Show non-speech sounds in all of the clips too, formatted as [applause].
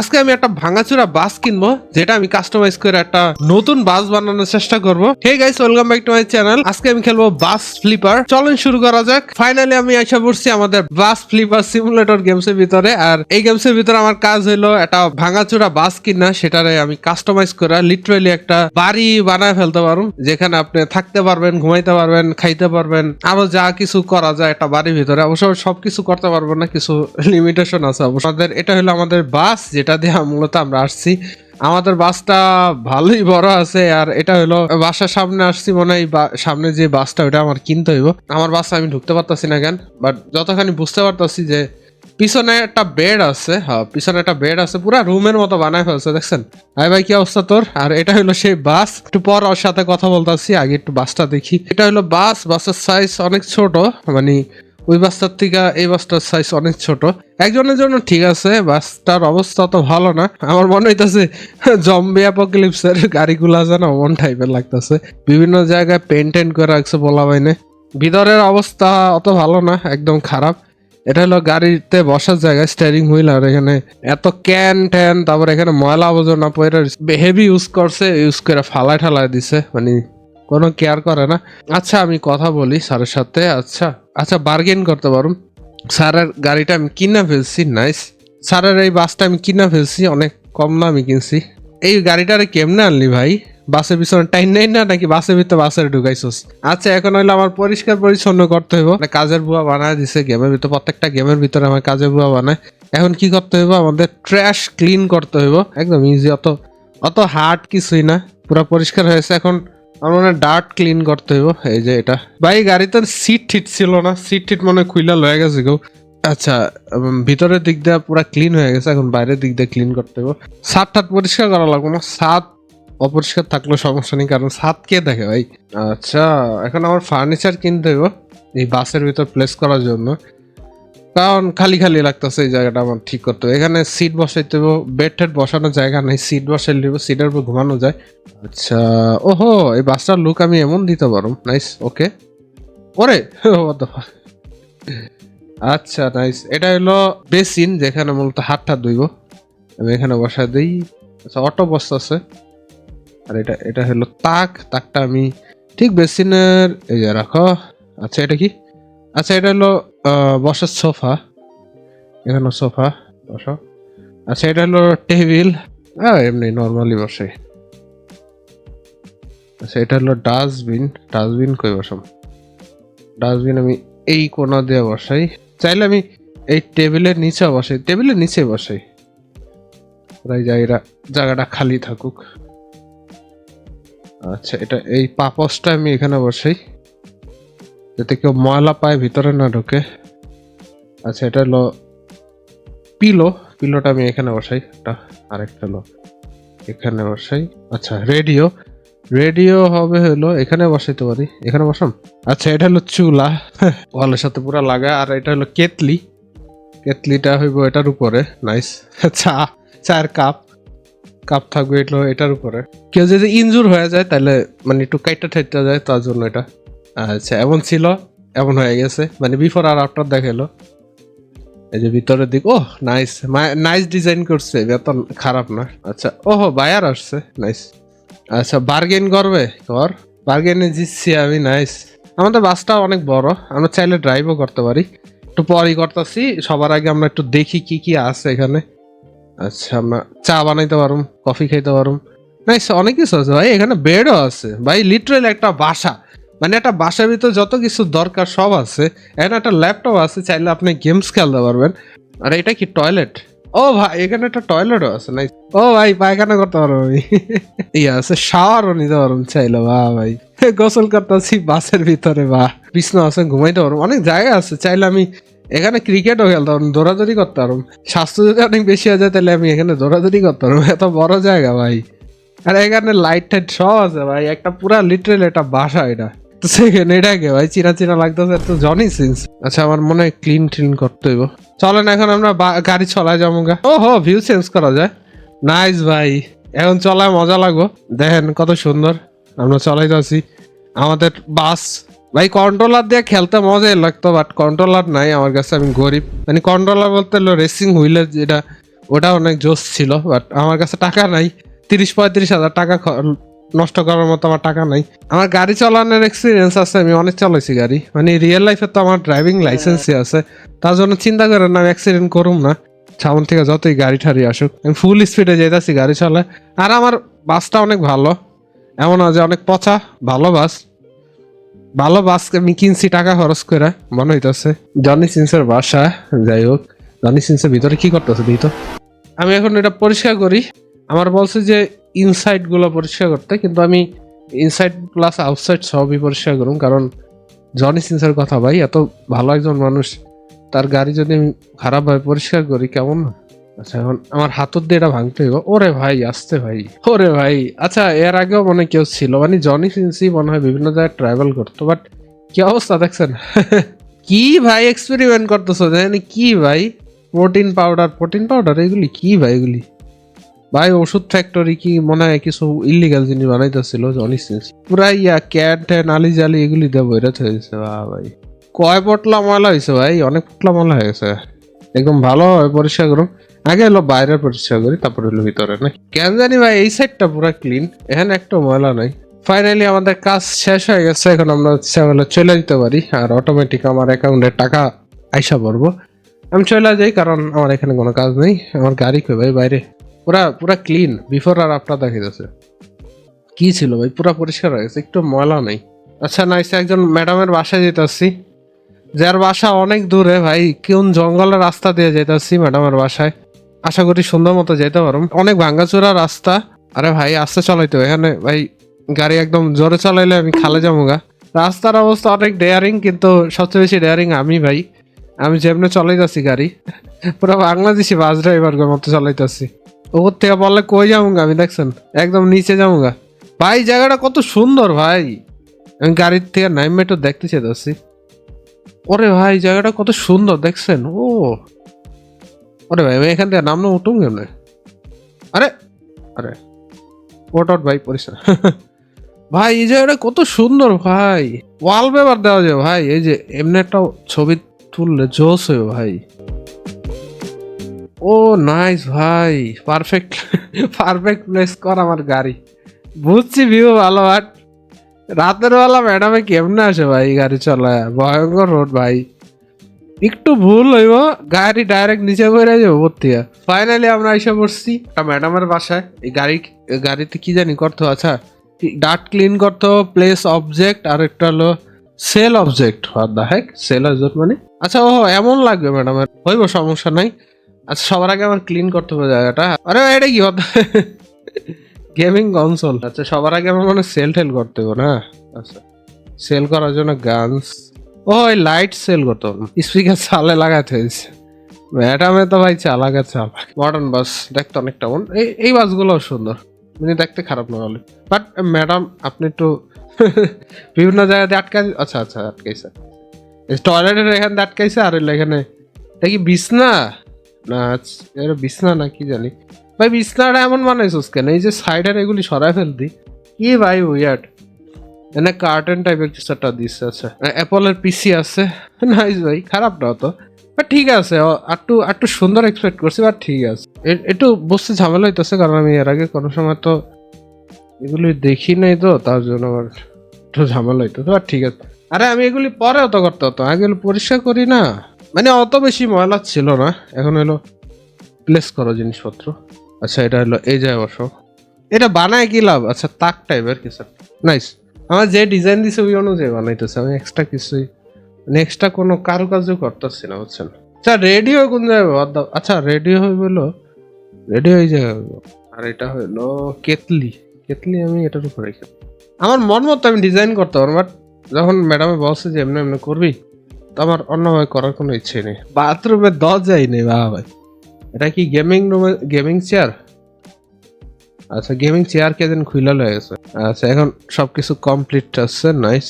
আজকে আমি একটা ভাঙাচুরা বাস কিনবো, যেটা আমি কাস্টমাইজ করে একটা নতুন বাস বানানোর চেষ্টা করব। Hey guys welcome back to my channel আজকে আমি খেলব বাস ফ্লিপার চলেন শুরু করা যাক। ফাইনালি আমি আশা করছি আমাদের বাস ফ্লিপার সিমুলেটর গেমস এর ভিতরে। আর এই গেমস এর ভিতরে আমার কাজ হলো একটা ভাঙাচুরা বাস কিনা, সেটারে আমি কাস্টমাইজ করে লিটারালি একটা বাড়ি বানায় ফেলতে পারুম, যেখানে আপনি থাকতে পারবেন, ঘুমাইতে পারবেন, খাইতে পারবেন। আরও যা কিছু করা যায় একটা বাড়ির ভিতরে। অবশ্য সবকিছু করতে পারব না, কিছু লিমিটেশন আছে অবশ্য। এটা হলো আমাদের বাস, যেটা দিয়ে মূলত আমরা আসছি। আমাদের বাসটা ভালোই বড় আছে আর এটা হলো বাসার সামনে আসছি মনে হয় সামনে যে বাসটা, ওটা আমার কিনতে হইব। আমার বাসে আমি ঢুকতে পারতাছি না কেন বাট যতখানি বুঝতে পারতাছি যে পিছনে একটা বেড আছে হ্যাঁ পিছনে একটা বেড আছে, পুরা রুমের মতো বানায় ফেলছে, দেখছেন? ভাই ভাই, কি অবস্থা তোর? আর এটা হলো সেই বাস। একটু পর ওর সাথে কথা বলতাছি, আগে একটু বাসটা দেখি। এটা হলো বাস, বাসের সাইজ অনেক ছোট মানে ওই বাসটার থেকে এই বাসটার সাইজ অনেক ছোট। একজনের জন্য ঠিক আছে, বাসটার অবস্থা তো ভালো না। আমার মনে হইতাছে জম্বি অ্যাপোক্লিপসের গাড়িগুলো আছে না ওন টাইপের লাগতেছে। বিভিন্ন জায়গায় পেন্টেন করে রাখছে বলা বাইনে ভিতরের অবস্থা অত ভালো না, একদম খারাপ। এটা হলো গাড়িতে বসার জায়গা স্টিয়ারিং হুইল আর এখানে এত ক্যান ট্যান তারপর এখানে ময়লা আবর্জনা পরে হেভি ইউজ করছে ইউজ করে ফালাই ঠালাই দিছে মানে কোনো কেয়ার করে না। আচ্ছা আমি কথা বলি স্যারের সাথে আচ্ছা। আচ্ছা বার্গেন করতে পারুম স্যারের গাড়িটা আমি কিনা ফেলছি নাইস স্যারের এই বাসটা আমি কিনা ফেলছি, অনেক কম দামে কিনছি। এই গাড়িটারে কেমনে আনলি ভাই? বাসের পিছনে টাইম নেই না, নাকি বাসের ভিতরে বাসের ঢুকাইছস? আচ্ছা এখন হইল আমার পরিষ্কার পরিচ্ছন্ন করতে হইব। মানে কাজের বুয়া বানায় দিছে গেমের ভিতরে, প্রত্যেকটা গেমের ভিতরে আমার কাজের বুয়া বানায়। এখন কি করতে হইব? আমাদের ট্র্যাশ ক্লিন করতে হইব। একদম ইজি অত অত হার্ড কিছুই না। পুরো পরিষ্কার হয়েছে। এখন আমার মনে ডার্ট ক্লিন করতে হইব। এই যে এটা। ভাই গাড়িতে সিট ঠিট ছিল না। সিট ঠিট মনে খুইলা লয়ে গেছে গো। আচ্ছা ভিতরের দিক দিয়ে পুরো ক্লিন হয়ে গেছে। এখন বাইরের দিক দিয়ে ক্লিন করতে হইব। ছাদ টাদ পরিষ্কার করা লাগবে না। ছাদ অপরিষ্কার থাকলেও সমস্যা নেই, কারণ ছাদ কে দেখে ভাই? আচ্ছা এখন আমার ফার্নিচার কিনতে হইব। এই বাসের ভিতর প্লেস করার জন্য। কারণ খালি খালি লাগতেছে এই জায়গাটা আমার ঠিক করতে এখানে সিট বসাইতে হবে বেড টেড বসানোর জায়গা নেই সিট বসাই দিব সিটের উপর ঘুমানো যায়। আচ্ছা ওহো, এই বাসটার লুক আমি এমন দিতে পারো নাইস ওকে ওরে [laughs] আচ্ছা নাইস এটা হলো বেসিন, যেখানে মূলত হাত টাত ধুইব। আমি এখানে বসা দিই। আচ্ছা অটো বস্তা আছে আর এটা এটা হলো তাক, তাকটা আমি ঠিক বেসিনের, এই যে রাখো। আচ্ছা এটা কি? আচ্ছা এটা হলো বসার সোফা। এখানে সোফা, বসো। আচ্ছা এটা হলো টেবিল। এমনি নর্মালি বসে। আচ্ছা এটা হলো ডাস্টবিন। ডাস্টবিন কই বসাম ডাস্টবিন আমি এই কোনা দিয়ে বসাই। চাইলে আমি এই টেবিলের নিচে বসাই। টেবিলের নিচে বসাই। প্রায় জায়গা জায়গাটা খালি থাকুক। আচ্ছা এটা এই পাপসটা আমি এখানে বসাই। যাতে কেউ ময়লা পায়, ভিতরে না ঢোকে। আচ্ছা এটা হলো পিলো। পিলোটা আমি এখানে বসাই। এটা আরেকটা হলো এখানে বসাই। আচ্ছা রেডিও। রেডিও হবে হলো, এখানে বসাইতে পারি। এখানে বসাম? আচ্ছা এটা হলো চুলা। [laughs] ওয়ালের সাথে পুরো লাগা। আর এটা হলো কেতলি। কেতলিটা হইব এটার উপরে। নাইস [laughs] চা, চায়ের কাপ। কাপ থাকবে এটা এটার উপরে। কেউ যদি ইনজুর হয়ে যায়, তাহলে মানে একটু কাইটা ঠাইটা যায় তার জন্য এটা। আচ্ছা এমন ছিল, এমন হয়ে গেছে। মানে বিফোর আর আফটার দেখাল এই যে ভিতরের দিক ও নাইস নাইস ডিজাইন করছে বেতন খারাপ না। আচ্ছা ওহো বায়ার আসছে নাইস আচ্ছা বার্গেন করবে, কর। বার্গেনে জিতছি আমি নাইস আমাদের বাসটা অনেক বড়, আমরা চাইলে ড্রাইভও করতে পারি। একটু পরই করতেছি, সবার আগে আমরা একটু দেখি কি কি আছে এখানে। আচ্ছা আমরা চা বানাইতে পারুম কফি খাইতে পারুম। নাইস অনেক কিছু আছে ভাই, এখানে বেডও আছে। ভাই লিটারেল একটা বাসা। মানে একটা বাসার ভিতর যত কিছু দরকার সব আছে, এখানে একটা ল্যাপটপ আছে, চাইলে আপনি গেমস খেলতে পারবেন। আর এটা কি টয়লেট ও ভাই, এখানে একটা টয়লেটও আছে নাই ও ভাই, পায়খানা করতে পারব আমি। ইয়ে আছে শাওয়ারও নিতে পারব চাইলে, বা ভাই। গোসল করতেছি বাসের ভিতরে, বা। বিছনা আছে, ঘুমাইতে পারব। অনেক জায়গা আছে, চাইলে আমি এখানে ক্রিকেটও খেলতে পারব, দৌড়াদৌড়ি করতে পারব। স্বাস্থ্য যদি অনেক বেশি হয়ে যায়, তাহলে আমি এখানে দৌড়াদৌড়ি করতে পারব। এত বড় জায়গা, ভাই। আর এখানে লাইট টাইট সব আছে, ভাই। একটা পুরা লিটারেল একটা বাসা এটা। তো সেখানে এটাকে ভাই? চিনা চিনা লাগতেছে তো জনি সিন্স আচ্ছা আমার মনে হয় ক্লিন ক্লিন করতে হইব। চলেন এখন আমরা গাড়ি চলাই যাব গা। ও হো ভিউ চেঞ্জ করা যায়। নাইস ভাই। এখন চলায় মজা লাগবো। দেখেন কত সুন্দর। আমরা চলাই যাচ্ছি। আমাদের বাস। ভাই কন্ট্রোলার দিয়ে খেলতে মজাই লাগতো বাট কন্ট্রোলার নাই। আমার কাছে আমি গরিব। মানে কন্ট্রোলার বলতে হলো রেসিং হুইলের যেটা, ওটা অনেক জোস ছিল বাট আমার কাছে টাকা নাই। তিরিশ পঁয়ত্রিশ হাজার টাকা নষ্ট করার মতো আমার টাকা নাই। আমার গাড়ি চালানোর এক্সপিরিয়েন্স আছে আমি অনেক চালাইছি গাড়ি। মানে রিয়েল লাইফে তো আমার ড্রাইভিং লাইসেন্সই আছে। তার জন্য চিন্তা করেন না আমি অ্যাক্সিডেন্ট করুম না। সামন থেকে যতই গাড়ি ঠাড়ি আসুক আমি ফুল স্পিডে যেতেছি গাড়ি চালায়। আর আমার বাসটা অনেক ভালো। এমন যে অনেক পচা ভালো বাস। ভালো বাস আমি কিনছি টাকা খরচ করে মনে হইতেছে। জনি সিন্সের বাসা যাই হোক। জনি সিন্সের ভিতরে কি করতেছে দিই তো। আমি এখন এটা পরিষ্কার করি। আমার বলছে যে ইনসাইডগুলো পরিষ্কার করতে, কিন্তু আমি ইনসাইড প্লাস আউটসাইড সবই পরিষ্কার করুন কারণ জনি সিন্সের কথা ভাই, এত ভালো একজন মানুষ, তার গাড়ি যদি আমি খারাপভাবে পরিষ্কার করি, কেমন? আচ্ছা এখন আমার হাতত দিয়ে এটা ভাঙতে হইব। ওরে ভাই, আসতে ভাই। ওরে ভাই আচ্ছা এর আগেও মনে কেউ ছিল মানে জনি সিন্সি মনে হয় বিভিন্ন জায়গায় ট্রাভেল করতো বাট কি অবস্থা দেখছেন? [laughs] কি ভাই এক্সপেরিমেন্ট করতেছো? জানি কি ভাই প্রোটিন পাউডার প্রোটিন পাউডার এগুলি কি ভাই এগুলি? ভাই, ওষুধ ফ্যাক্টরি কি মনে হয় কিছু ইলিগাল জিনিস বানাইতেছিল? জনি সিন্স পুরা ইয়া ক্যাট নালি জালি এগুলি দিয়ে বইরা হয়েছে ভাই কয় পটলা ময়লা হয়েছে ভাই? অনেক পটলা ময়লা হয়ে গেছে। একদম ভালো পরিষ্কার করুন আগে হলো বাইরে পরিষ্কার করি, তারপর হলো ভিতরে না কেন জানি ভাই, এই সাইডটা পুরো ক্লিন এখানে একটা ময়লা নাই। ফাইনালি আমাদের কাজ শেষ হয়ে গেছে, এখন আমরা ইচ্ছা চলে যেতে পারি, আর অটোমেটিক আমার অ্যাকাউন্টে টাকা আইসা পড়ব। আমি চলে যাই, কারণ আমার এখানে কোনো কাজ নেই, আমার গাড়ি কই ভাই, বাইরে? পুরা পুরা ক্লিন বিফোর আর আফটার দেখা যাচ্ছে। কি ছিল ভাই? পুরা পরিষ্কার হয়ে গেছে, একটু ময়লা নেই। আচ্ছা নাইস একজন ম্যাডামের বাসায় যেতেছি। যার বাসা অনেক দূরে ভাই, কোন জঙ্গলের রাস্তা দিয়ে যেতেছি ম্যাডামের বাসায়? আশা করি সুন্দর মতো যেতে পারো অনেক ভাঙ্গাচোরা রাস্তা। আরে ভাই, আস্তে চালাইতে এখানে ভাই গাড়ি একদম জোরে চালাইলে আমি খালে যাব গা রাস্তার অবস্থা অনেক ডেয়ারিং কিন্তু সবচেয়ে বেশি ডেয়ারিং আমি ভাই। আমি যেমনি চালাইতেছি গাড়ি, পুরো বাংলাদেশি বাস ড্রাইভার মতো চালাইতেছি ওর থেকে বললে কই যাব আমি দেখছেন, একদম নিচে যাব ভাই, জায়গাটা কত সুন্দর ভাই। আমি গাড়ির থেকে নাইমে একটু দেখতে চেয়েছি ওরে ভাই, জায়গাটা কত সুন্দর, দেখছেন? ও। ওরে ভাই, আমি এখান থেকে নামনো উঠুন কেমনে? আরে আরে। ওট ভাই, পরিষ্কার। [laughs] ভাই, এই জায়গাটা কত সুন্দর ভাই। ওয়াল পেপার দেওয়া যায় ভাই, এই যে এমনি একটা ছবি তুললে জোস হয়ে ভাই। ও নাইস ভাই। পারফেক্ট পারফেক্ট প্লেস কর আমার গাড়ি। বুঝছি ভিউ ভালো বাট রাতের বেলা ম্যাডামে কেমনে আসে ভাই গাড়ি চালায়? ভয়ঙ্কর রোড ভাই। একটু ভুল হইব, গাড়ি ডাইরেক্ট নিচে বেড়ে যাব ভর্তি ফাইনালি আমরা এসে পড়ছি একটা ম্যাডামের বাসায়। এই গাড়ি গাড়িতে কি জানি করতো? আচ্ছা ডাট ক্লিন করতো প্লেস অবজেক্ট আর একটা হলো cell object what the heck cell object মানে? আচ্ছা ও এমন লাগবে ম্যাডামের হইব, সমস্যা নাই। আচ্ছা সবার আগে আমার ক্লিন করতে হবে জায়গাটা। আরে, এটা কি হতো? গেমিং কনসোল আচ্ছা সবার আগে আমার মানে সেল টেল করতে হবে, না? আচ্ছা সেল করার জন্য গানস ও লাইট সেল করতে হবে স্পিকার চালে লাগাতে হয়েছে। ম্যাডামে তো ভাই চালাকে চাল মডার্ন বাস দেখতে অনেকটা মন এই এই বাসগুলো সুন্দর। মানে দেখতে খারাপ না হলে। বাট ম্যাডাম, আপনি একটু [laughs] বিভিন্ন জায়গাতে আটকা আচ্ছা আচ্ছা আটকাইছে। টয়লেটের এখানে আটকাইছে, আর এখানে এটা কি বিছনা? না আচ্ছা, এটা বিছনা না কি জানি। ভাই বিছনাটা এমন বানাইছিস কেন? এই যে সাইডের এগুলি সরাই ফেলতি। কি ভাই উইয়ার্ড এনে কার্টেন টাইপের কিছু একটা দিচ্ছে আচ্ছা। অ্যাপলের পিসি আছে। নাইস ভাই খারাপ না তো বাট ঠিক আছে একটু একটু সুন্দর এক্সপেক্ট করছি বাট ঠিক আছে। একটু বুঝতে ঝামেলা হইতেছে কারণ আমি এর আগে কোনো সময় তো এগুলি দেখি নাই তো তার জন্য আমার একটু ঝামেলা হইতেছে বাট ঠিক আছে। আরে আমি এগুলি পরেও তো করতে হতো আগে পরিষ্কার করি না। মানে অত বেশি ময়লা ছিল না। এখন হলো প্লেস করো জিনিসপত্র। আচ্ছা এটা হলো এই যায় বসো। এটা বানায় কি লাভ? আচ্ছা তাক টাইপের কিছু। নাইস আমার যে ডিজাইন দিছে ওই অনুযায়ী বানাইতেছে। আমি এক্সট্রা কিছুই মানে এক্সট্রা কোনো কারুকার্য করতেছি না, বুঝছেন? আচ্ছা রেডিও কোন জায়গায় আচ্ছা রেডিও হইল রেডিও এই জায়গায়। আর এটা হইল কেতলি। কেতলি আমি এটার উপরে রেখে আমার মন মতো আমি ডিজাইন করতে পারব বাট যখন ম্যাডামে বলছে যে এমনি এমনি করবি আমার অন্যভাবে করার কোনো ইচ্ছে নেই। বাথরুমে দরজাই নেই বাবা ভাই এটা কি গেমিং রুমে গেমিং চেয়ার আচ্ছা গেমিং চেয়ার কেদিন খুইলা হয়ে গেছে। আচ্ছা এখন সবকিছু কমপ্লিট আছে নাইস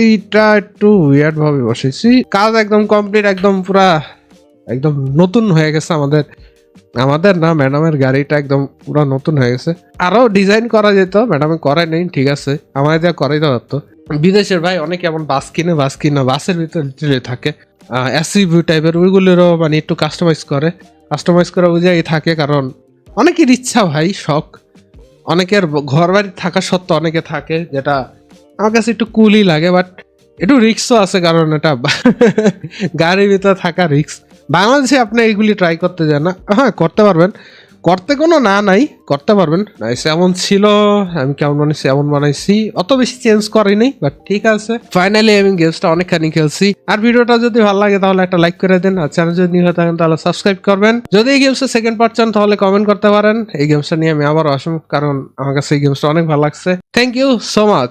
এইটা একটু উইয়ার্ড ভাবে বসেছি। কাজ একদম কমপ্লিট একদম পুরা, একদম নতুন হয়ে গেছে আমাদের। আমাদের না ম্যাডামের গাড়িটা একদম পুরো নতুন হয়ে গেছে। আরও ডিজাইন করা যেত ম্যাডামে করে নেই, ঠিক আছে। আমার যা করাই তো পারতো। বিদেশের ভাই অনেক এমন বাস কিনে বাস কিনে, বাসের ভিতরে থাকে। এসিভি টাইপের ওইগুলোরও মানে একটু কাস্টমাইজ করে। কাস্টমাইজ করা বুঝাই থাকে কারণ অনেকের ইচ্ছা ভাই, শখ। অনেকের ঘর বাড়ি থাকা সত্ত্বেও অনেকে থাকে যেটা আমার কাছে একটু কুলই লাগে বাট একটু রিক্সও আছে কারণ এটা [laughs] গাড়ির ভিতরে থাকা রিক্স বাংলাদেশে আপনি এইগুলি ট্রাই করতে যান না। হ্যাঁ করতে পারবেন। করতে কোনো না, নাই, করতে পারবেন। সেমন ছিল, আমি কেমন বানাইছি সেমন বানাইছি। অত বেশি চেঞ্জ করিনি বাট ঠিক আছে। ফাইনালি আমি গেমসটা অনেকখানি খেলছি। আর ভিডিওটা যদি ভালো লাগে, তাহলে একটা লাইক করে দেন। আর চ্যানেল যদি নিয়ে থাকেন, তাহলে সাবস্ক্রাইব করবেন। যদি এই গেমসের সেকেন্ড পার্ট চান, তাহলে কমেন্ট করতে পারেন। এই গেমসটা নিয়ে আমি আবারও আসুন কারণ আমার কাছে এই গেমসটা অনেক ভালো লাগছে। Thank you so much